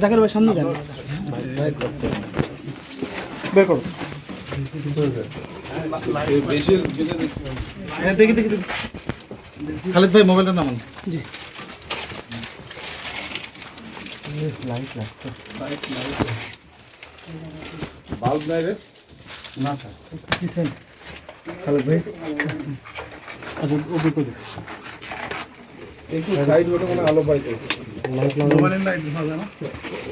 জাকের ভাই সামনে যান। বের করো। হ্যাঁ, দেখি দেখি দেখি। খালিদ ভাই মোবাইলটা নামান। জি। লাইট লাইট লাইট বাল্ব নাই রে। না স্যার। খালিদ ভাই। আচ্ছা ও বের করে। একটু সাইড ওটা মানে আলো পাইতে মোবাইলের লাইট হবে না?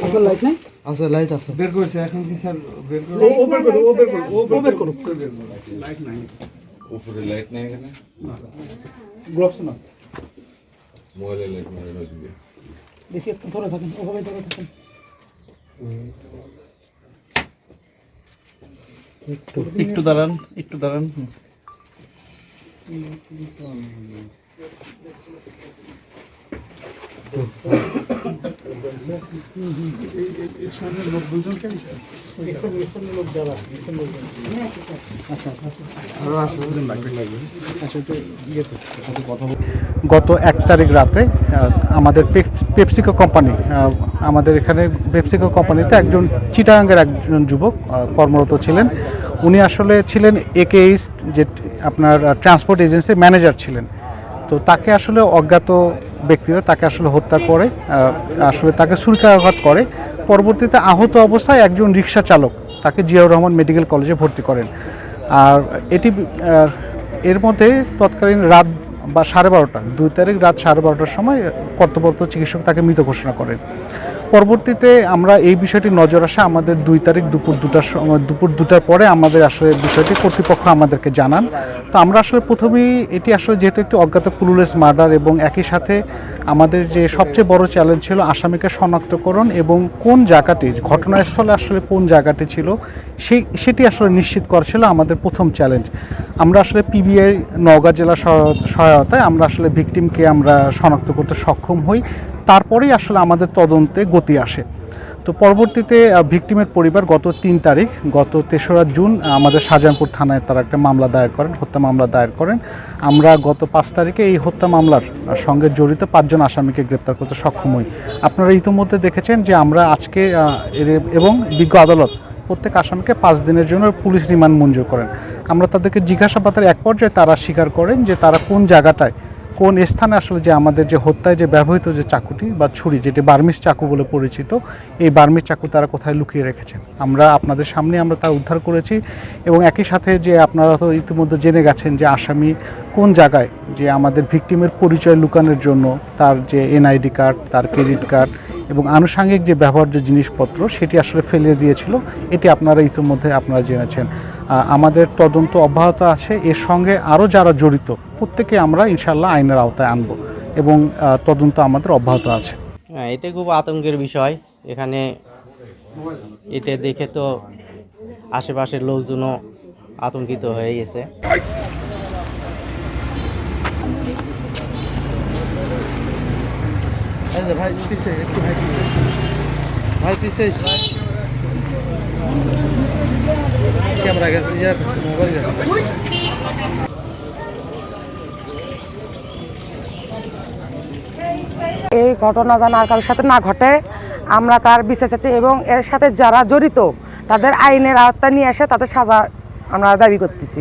আপনার লাইট নেই? আছে লাইট আছে। বের করছে এখন কি স্যার বের করে ও বের করো ও বের করো ও বের করো লাইট নাই। উপরে লাইট নেই এখানে? গ্লোভস না? মোবাইলে লাইট মারে না দেখি একটু ধরে থাকেন ওভাবে ধরে থাকেন। একটু। দাঁড়ান একটু দাঁড়ান। গত এক তারিখ রাতে আমাদের পেপ- পেপসিকো কোম্পানি আমাদের এখানে পেপসিকো কোম্পানিতে একজন চিটাগাঙ্গের একজন যুবক কর্মরত ছিলেন। উনি আসলে ছিলেন একে যে আপনার ট্রান্সপোর্ট এজেন্সির ম্যানেজার ছিলেন। তো তাকে আসলে অজ্ঞাত ব্যক্তিরা তাকে আসলে হত্যা করে আসলে তাকে সুরকাঘাত করে। পরবর্তীতে আহত অবস্থায় একজন রিক্সা চালক তাকে জিয়াউর রহমান মেডিকেল কলেজে ভর্তি করেন। আর এটি এর মধ্যে তৎকালীন রাত বা সাড়ে বারোটা, দুই তারিখ রাত সাড়ে বারোটার সময় কর্তব্যরত চিকিৎসক তাকে মৃত ঘোষণা করেন। পরবর্তীতে আমরা এই বিষয়টি নজর আসে আমাদের দুই তারিখ দুপুর দুটার সময় দুপুর দুটার পরে আমাদের আসলে বিষয়টি কর্তৃপক্ষ আমাদেরকে জানান। তো আমরা আসলে প্রথমেই এটি আসলে যেহেতু একটি অজ্ঞাত ক্লুলেস মার্ডার এবং একই সাথে আমাদের যে সবচেয়ে বড় চ্যালেঞ্জ ছিল আসামিকে শনাক্তকরণ এবং কোন জায়গাটি, ঘটনাস্থলে আসলে কোন জায়গাটি ছিল, সেই, সেটি আসলে নিশ্চিত করা ছিল আমাদের প্রথম চ্যালেঞ্জ আমরা আসলে পিবিআই নওগাঁ জেলা সহায়- সহায়তায় আমরা আসলে ভিকটিমকে আমরা শনাক্ত করতে সক্ষম হই। তারপরেই আসলে আমাদের তদন্তে গতি আসে। তো পরবর্তীতে ভিকটিমের পরিবার গত তিন তারিখ, গত তেসরা জুন আমাদের শাহজাহানপুর থানায় তারা একটা মামলা দায়ের করেন, হত্যা মামলা দায়ের করেন। আমরা গত পাঁচ তারিখে এই হত্যা মামলার সঙ্গে জড়িত পাঁচজন আসামিকে গ্রেপ্তার করতে সক্ষম হই। আপনারা ইতিমধ্যে দেখেছেন যে আমরা আজকে এবং বিজ্ঞ আদালত প্রত্যেক আসামিকে পাঁচ দিনের জন্য পুলিশ রিমান্ড মঞ্জুর করেন। আমরা তাদেরকে জিজ্ঞাসাবাদের এক পর্যায়ে তারা স্বীকার করেন যে তারা কোন জায়গাটায় কোন স্থানে আসলে যে আমাদের যে হত্যায় যে ব্যবহৃত যে চাকুটি বা ছুরি, যেটি বার্মিস চাকু বলে পরিচিত, এই বার্মিস চাকু তারা কোথায় লুকিয়ে রেখেছেন? আমরা আপনাদের সামনে আমরা তা উদ্ধার করেছি এবং একই সাথে যে আপনারা তো ইতিমধ্যে জেনে গেছেন যে আসামি কোন জায়গায় যে আমাদের ভিকটিমের পরিচয় লুকানোর জন্য তার যে এনআইডি কার্ড, তার ক্রেডিট কার্ড এবং আনুষাঙ্গিক যে ব্যবহার্য জিনিসপত্র সেটি আসলে ফেলে দিয়েছিল, এটি আপনারা ইতিমধ্যে আপনারা জেনেছেন। আমাদের তদন্ত অব্যাহত আছে। এর সঙ্গে আরও যারা জড়িত প্রত্যেকে আমরা ইনশাল্লাহ আইনের আওতায় আনব এবং তদন্ত আমাদের অব্যাহত আছে। হ্যাঁ এটা খুব আতঙ্কের বিষয়। এখানে এটা দেখে তো আশেপাশের লোকজনও আতঙ্কিত হয়ে গেছে। ভাই পিছে একটু ভাই ভাই পিছে ক্যামেরা গেছে মোবাইল গেছে। এই ঘটনা যেন আর কারোর সাথে না ঘটে, আমরা তার বিচার চাচ্ছি এবং এর সাথে যারা জড়িত, তাদের আইনের আওতা নিয়ে এসে তাদের সাজা আমরা দাবি করতেছি।